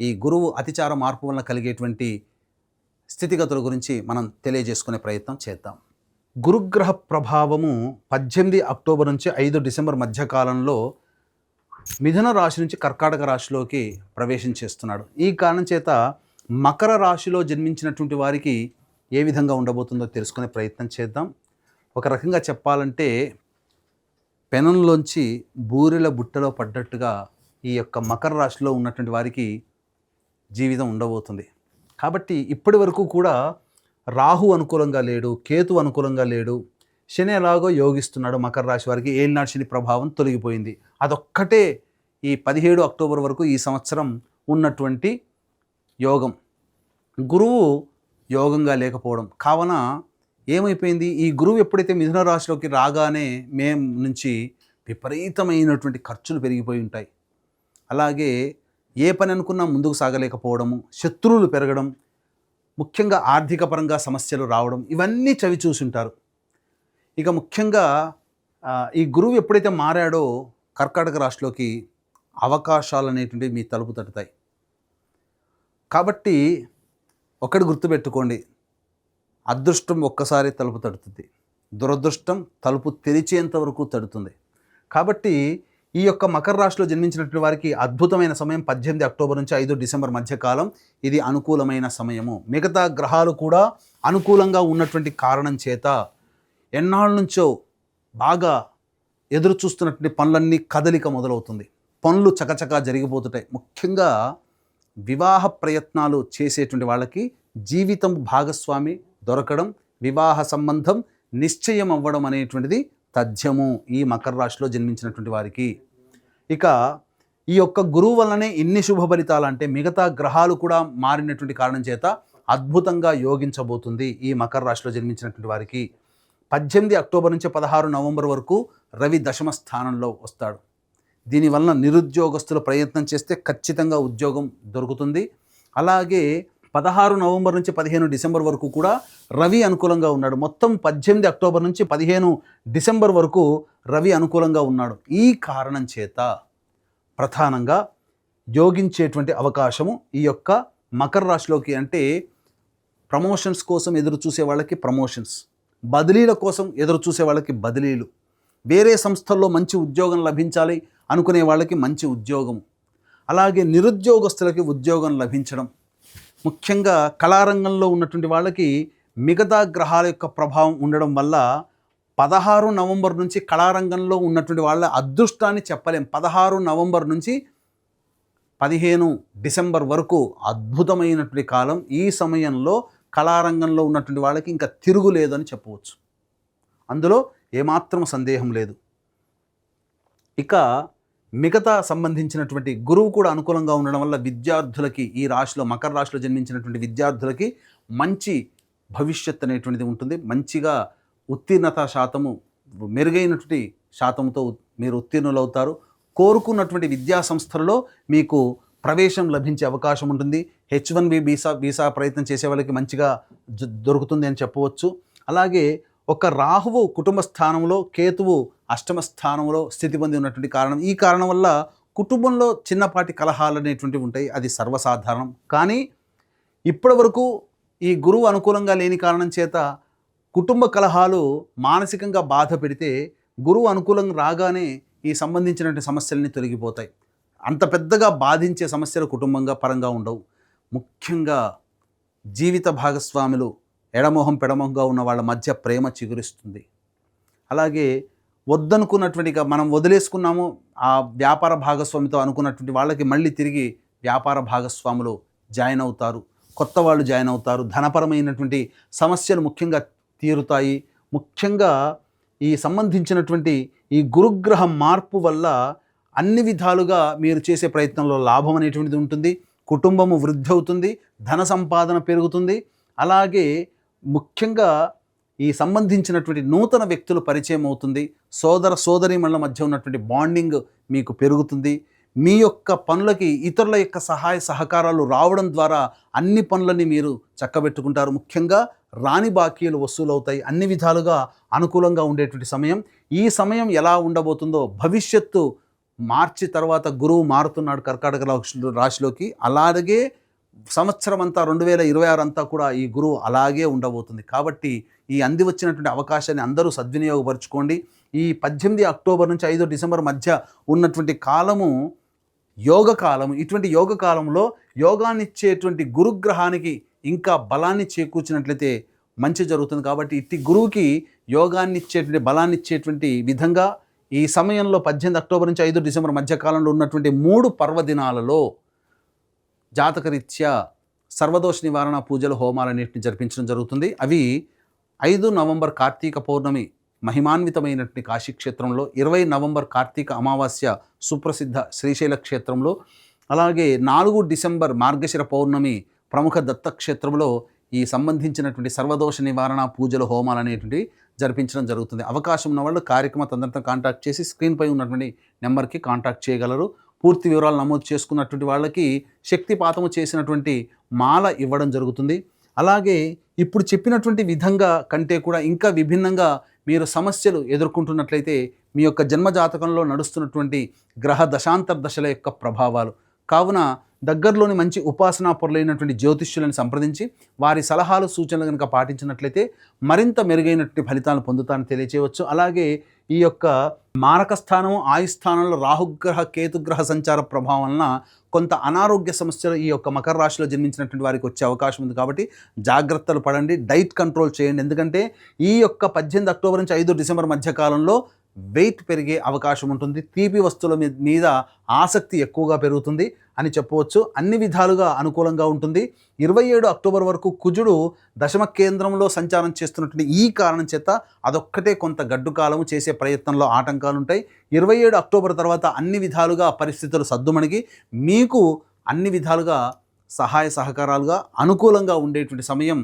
ఈ గురువు అతిచార మార్పు వలన కలిగేటువంటి స్థితిగతుల గురించి మనం తెలియజేసుకునే ప్రయత్నం చేద్దాం. గురుగ్రహ ప్రభావము పద్దెనిమిది అక్టోబర్ నుంచి ఐదు డిసెంబర్ మధ్యకాలంలో మిథున రాశి నుంచి కర్కాటక రాశిలోకి ప్రవేశం చేస్తున్నాడు. ఈ కారణం చేత మకర రాశిలో జన్మించినటువంటి వారికి ఏ విధంగా ఉండబోతుందో తెలుసుకునే ప్రయత్నం చేద్దాం. ఒక రకంగా చెప్పాలంటే పెనంలోంచి బూరెల బుట్టలో పడ్డట్టుగా ఈ యొక్క మకర రాశిలో ఉన్నటువంటి వారికి జీవితం ఉండబోతుంది. కాబట్టి ఇప్పటి వరకు కూడా రాహు అనుకూలంగా లేడు కేతు అనుకూలంగా లేడు శని ఎలాగో యోగిస్తున్నాడు మకర రాశి వారికి ఏలినాడు శని ప్రభావం తొలగిపోయింది. అదొక్కటే ఈ పదిహేడు అక్టోబర్ వరకు ఈ సంవత్సరం ఉన్నటువంటి యోగం. గురువు యోగంగా లేకపోవడం కావున ఏమైపోయింది? ఈ గురువు ఎప్పుడైతే మిథున రాశిలోకి రాగానే మేం నుంచి విపరీతమైనటువంటి ఖర్చులు పెరిగిపోయి ఉంటాయి. అలాగే ఏ పని అనుకున్నా ముందుకు సాగలేకపోవడము శత్రువులు పెరగడం ముఖ్యంగా ఆర్థిక పరంగా సమస్యలు రావడం ఇవన్నీ చవి చూసుంటారు. ఇక ముఖ్యంగా ఈ గురువు ఎప్పుడైతే మారాడో కర్కాటక రాశిలోకి అవకాశాలు అనేటువంటివి మీ తలుపు తట్టుతాయి. కాబట్టి ఒకటి గుర్తుపెట్టుకోండి. అదృష్టం ఒక్కసారి తలుపు తడుతుంది దురదృష్టం తలుపు తెరిచేంత వరకు తడుతుంది. కాబట్టి ఈ యొక్క మకర రాశిలో జన్మించినటువంటి వారికి అద్భుతమైన సమయం పద్దెనిమిది అక్టోబర్ నుంచి ఐదు డిసెంబర్ మధ్యకాలం ఇది అనుకూలమైన సమయము. మిగతా గ్రహాలు కూడా అనుకూలంగా ఉన్నటువంటి కారణం చేత ఎన్నాళ్ళ నుంచో బాగా ఎదురు చూస్తున్నటువంటి పనులన్నీ కదలిక మొదలవుతుంది. పనులు చకచకా జరిగిపోతుంటాయి. ముఖ్యంగా వివాహ ప్రయత్నాలు చేసేటువంటి వాళ్ళకి జీవితం భాగస్వామి దొరకడం వివాహ సంబంధం నిశ్చయం అవ్వడం అనేటువంటిది తథ్యము ఈ మకర రాశిలో జన్మించినటువంటి వారికి. ఇక ఈ యొక్క గురువు వల్లనే ఇన్ని శుభ ఫలితాలు అంటే మిగతా గ్రహాలు కూడా మారినటువంటి కారణం చేత అద్భుతంగా యోగించబోతుంది ఈ మకర రాశిలో జన్మించినటువంటి వారికి. పద్దెనిమిది అక్టోబర్ నుంచి పదహారు నవంబర్ వరకు రవి దశమ స్థానంలో వస్తాడు. దీనివలన నిరుద్యోగస్తులు ప్రయత్నం చేస్తే ఖచ్చితంగా ఉద్యోగం దొరుకుతుంది. అలాగే పదహారు నవంబర్ నుంచి పదిహేను డిసెంబర్ వరకు కూడా రవి అనుకూలంగా ఉన్నాడు. మొత్తం పద్దెనిమిది అక్టోబర్ నుంచి పదిహేను డిసెంబర్ వరకు రవి అనుకూలంగా ఉన్నాడు. ఈ కారణం చేత ప్రధానంగా యోగించేటువంటి అవకాశము ఈ యొక్క మకర రాశిలోకి అంటే ప్రమోషన్స్ కోసం ఎదురు చూసే వాళ్ళకి ప్రమోషన్స్ బదిలీల కోసం ఎదురు చూసే వాళ్ళకి బదిలీలు వేరే సంస్థల్లో మంచి ఉద్యోగం లభించాలి అనుకునే వాళ్ళకి మంచి ఉద్యోగం అలాగే నిరుద్యోగస్తులకి ఉద్యోగం లభించడం ముఖ్యంగా కళారంగంలో ఉన్నటువంటి వాళ్ళకి మిగతా గ్రహాల యొక్క ప్రభావం ఉండడం వల్ల పదహారు నవంబర్ నుంచి కళారంగంలో ఉన్నటువంటి వాళ్ళ అదృష్టాన్ని చెప్పలేం. పదహారు నవంబర్ నుంచి పదిహేను డిసెంబర్ వరకు అద్భుతమైనటువంటి కాలం. ఈ సమయంలో కళారంగంలో ఉన్నటువంటి వాళ్ళకి ఇంకా తిరుగులేదని చెప్పవచ్చు. అందులో ఏమాత్రం సందేహం లేదు. ఇక మిగతా సంబంధించినటువంటి గురువు కూడా అనుకూలంగా ఉండడం వల్ల విద్యార్థులకి ఈ రాశిలో మకర రాశిలో జన్మించినటువంటి విద్యార్థులకి మంచి భవిష్యత్ అనేటువంటిది ఉంటుంది. మంచిగా ఉత్తీర్ణత శాతము మెరుగైనటువంటి శాతంతో మీరు ఉత్తీర్ణులవుతారు. కోరుకున్నటువంటి విద్యా సంస్థలలో మీకు ప్రవేశం లభించే అవకాశం ఉంటుంది. H one B visa visa ప్రయత్నం చేసే వాళ్ళకి మంచిగా దొరుకుతుంది అని చెప్పవచ్చు. అలాగే ఒక రాహువు కుటుంబ స్థానంలో కేతువు అష్టమ స్థానంలో స్థితి పొంది ఉన్నటువంటి కారణం. ఈ కారణం వల్ల కుటుంబంలో చిన్నపాటి కలహాలు అనేటువంటివి ఉంటాయి. అది సర్వసాధారణం. కానీ ఇప్పటి వరకు ఈ గురువు అనుకూలంగా లేని కారణం చేత కుటుంబ కలహాలు మానసికంగా బాధ పెడితే గురువు అనుకూలంగా రాగానే ఈ సంబంధించినటువంటి సమస్యలన్నీ తొలగిపోతాయి. అంత పెద్దగా బాధించే సమస్యలు కుటుంబంగా పరంగా ఉండవు. ముఖ్యంగా జీవిత భాగస్వాములు ఎడమోహం పెడమోహంగా ఉన్న వాళ్ళ మధ్య ప్రేమ చిగురిస్తుంది. అలాగే వద్దనుకున్నటువంటిగా మనం వదిలేసుకున్నాము ఆ వ్యాపార భాగస్వామితో అనుకున్నటువంటి వాళ్ళకి మళ్ళీ తిరిగి వ్యాపార భాగస్వాములు జాయిన్ అవుతారు. కొత్త వాళ్ళు జాయిన్ అవుతారు. ధనపరమైనటువంటి సమస్యలు ముఖ్యంగా తీరుతాయి. ముఖ్యంగా ఈ సంబంధించినటువంటి ఈ గురుగ్రహ మార్పు వల్ల అన్ని విధాలుగా మీరు చేసే ప్రయత్నంలో లాభం అనేటువంటిది ఉంటుంది. కుటుంబము వృద్ధి అవుతుంది. ధన సంపాదన పెరుగుతుంది. అలాగే ముఖ్యంగా ఈ సంబంధించినటువంటి నూతన వ్యక్తులు పరిచయం అవుతుంది. సోదర సోదరీమణుల మధ్య ఉన్నటువంటి బాండింగ్ మీకు పెరుగుతుంది. మీ యొక్క పనులకి ఇతరుల యొక్క సహాయ సహకారాలు రావడం ద్వారా అన్ని పనులని మీరు చక్కబెట్టుకుంటారు. ముఖ్యంగా రాని బాకీలు వసూలవుతాయి. అన్ని విధాలుగా అనుకూలంగా ఉండేటువంటి సమయం. ఈ సమయం ఎలా ఉండబోతుందో భవిష్యత్తు మార్చి తర్వాత గురువు మారుతున్నాడు కర్కాటక రాశి- రాశిలోకి. అలాగే సంవత్సరం అంతా రెండు వేల ఇరవై ఆరు అంతా కూడా ఈ గురువు అలాగే ఉండబోతుంది. కాబట్టి ఈ అంది వచ్చినటువంటి అవకాశాన్ని అందరూ సద్వినియోగపరచుకోండి. ఈ పద్దెనిమిది అక్టోబర్ నుంచి ఐదు డిసెంబర్ మధ్య ఉన్నటువంటి కాలము యోగ కాలం ఇటువంటి యోగ కాలంలో యోగాన్నిచ్చేటువంటి గురుగ్రహానికి ఇంకా బలాన్ని చేకూర్చినట్లయితే మంచి జరుగుతుంది. కాబట్టి ఇట్టి గురువుకి యోగాన్ని ఇచ్చేటువంటి బలాన్ని ఇచ్చేటువంటి విధంగా ఈ సమయంలో పద్దెనిమిది అక్టోబర్ నుంచి ఐదు డిసెంబర్ మధ్య కాలంలో ఉన్నటువంటి మూడు పర్వదినాలలో జాతకరీత్యా సర్వదోష నివారణ పూజలు హోమాలన్నింటిని జరిపించడం జరుగుతుంది. అవి ఐదు నవంబర్ కార్తీక పౌర్ణమి మహిమాన్వితమైనటువంటి కాశీ క్షేత్రంలో ఇరవై నవంబర్ కార్తీక అమావాస్య సుప్రసిద్ధ శ్రీశైల క్షేత్రంలో అలాగే నాలుగు డిసెంబర్ మార్గశిర పౌర్ణమి ప్రముఖ దత్తక్షేత్రంలో ఈ సంబంధించినటువంటి సర్వదోష నివారణ పూజలు హోమాలు అనేటువంటి జరిపించడం జరుగుతుంది. అవకాశం ఉన్న వాళ్ళు కార్యక్రమ తొందరతో కాంటాక్ట్ చేసి స్క్రీన్పై ఉన్నటువంటి నెంబర్కి కాంటాక్ట్ చేయగలరు. పూర్తి వివరాలు నమోదు చేసుకున్నటువంటి వాళ్ళకి శక్తిపాతము చేసినటువంటి మాల ఇవ్వడం జరుగుతుంది. అలాగే ఇప్పుడు చెప్పినటువంటి విధంగా కంటే కూడా ఇంకా విభిన్నంగా మీరు సమస్యలు ఎదుర్కొంటున్నట్లయితే మీ యొక్క జన్మజాతకంలో నడుస్తున్నటువంటి గ్రహ దశాంతర దశల యొక్క ప్రభావాలు. కావున దగ్గరలోని మంచి ఉపాసనా పొరలైనటువంటి జ్యోతిష్యులను సంప్రదించి వారి సలహాలు సూచనలు కనుక పాటించినట్లయితే మరింత మెరుగైనటువంటి ఫలితాలను పొందుతానని తెలియచేయవచ్చు. అలాగే ఈ యొక్క మారక స్థానం ఆయుస్థానంలో రాహుగ్రహ కేతుగ్రహ సంచార ప్రభావం వలన కొంత అనారోగ్య సమస్యలు ఈ యొక్క మకర రాశిలో జన్మించినటువంటి వారికి వచ్చే అవకాశం ఉంది కాబట్టి జాగ్రత్తలు పడండి డైట్ కంట్రోల్ చేయండి. ఎందుకంటే ఈ యొక్క పద్దెనిమిది అక్టోబర్ నుంచి ఐదు డిసెంబర్ మధ్య కాలంలో వెయిట్ పెరిగే అవకాశం ఉంటుంది. తీపి వస్తువుల మీద ఆసక్తి ఎక్కువగా పెరుగుతుంది. అని చెప్పవచ్చు. అన్ని విధాలుగా అనుకూలంగా ఉంటుంది. ఇరవై ఏడు అక్టోబర్ వరకు కుజుడు దశమ కేంద్రంలో సంచారం చేస్తున్నటువంటి ఈ కారణం చేత అదొక్కటే కొంత గడ్డుకాలము చేసే ప్రయత్నంలో ఆటంకాలు ఉంటాయి ఇరవై ఏడు అక్టోబర్ తర్వాత అన్ని విధాలుగా పరిస్థితులు సద్దుమణిగి మీకు అన్ని విధాలుగా సహాయ సహకారాలుగా అనుకూలంగా ఉండేటువంటి సమయం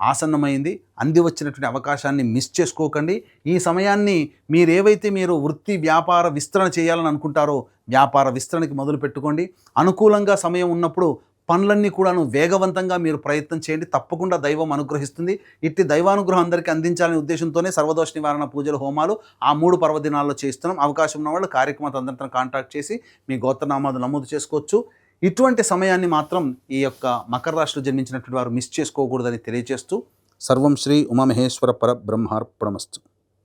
ఆసన్నమైంది. అంది వచ్చినటువంటి అవకాశాన్ని మిస్ చేసుకోకండి. ఈ సమయాన్ని మీరేవైతే మీరు వృత్తి వ్యాపార విస్తరణ చేయాలని అనుకుంటారో వ్యాపార విస్తరణకి మొదలు పెట్టుకోండి. అనుకూలంగా సమయం ఉన్నప్పుడు పనులన్నీ కూడాను వేగవంతంగా మీరు ప్రయత్నం చేయండి. తప్పకుండా దైవం అనుగ్రహిస్తుంది. ఇట్టి దైవానుగ్రహం అందరికీ అందించాలనే ఉద్దేశంతోనే సర్వదోష నివారణ పూజలు హోమాలు ఆ మూడు పర్వదినాల్లో చేస్తున్నాం అవకాశం ఉన్న వాళ్ళు కార్యక్రమం అందరితో కాంటాక్ట్ చేసి మీ గోత్రనామాలు నమోదు చేసుకోవచ్చు. ఇటువంటి సమయాన్ని మాత్రం ఈ యొక్క మకర రాశిలో జన్మించినటువంటి వారు మిస్ చేసుకోకూడదని తెలియజేస్తూ సర్వం శ్రీ ఉమామహేశ్వర పర బ్రహ్మార్పణమస్తు.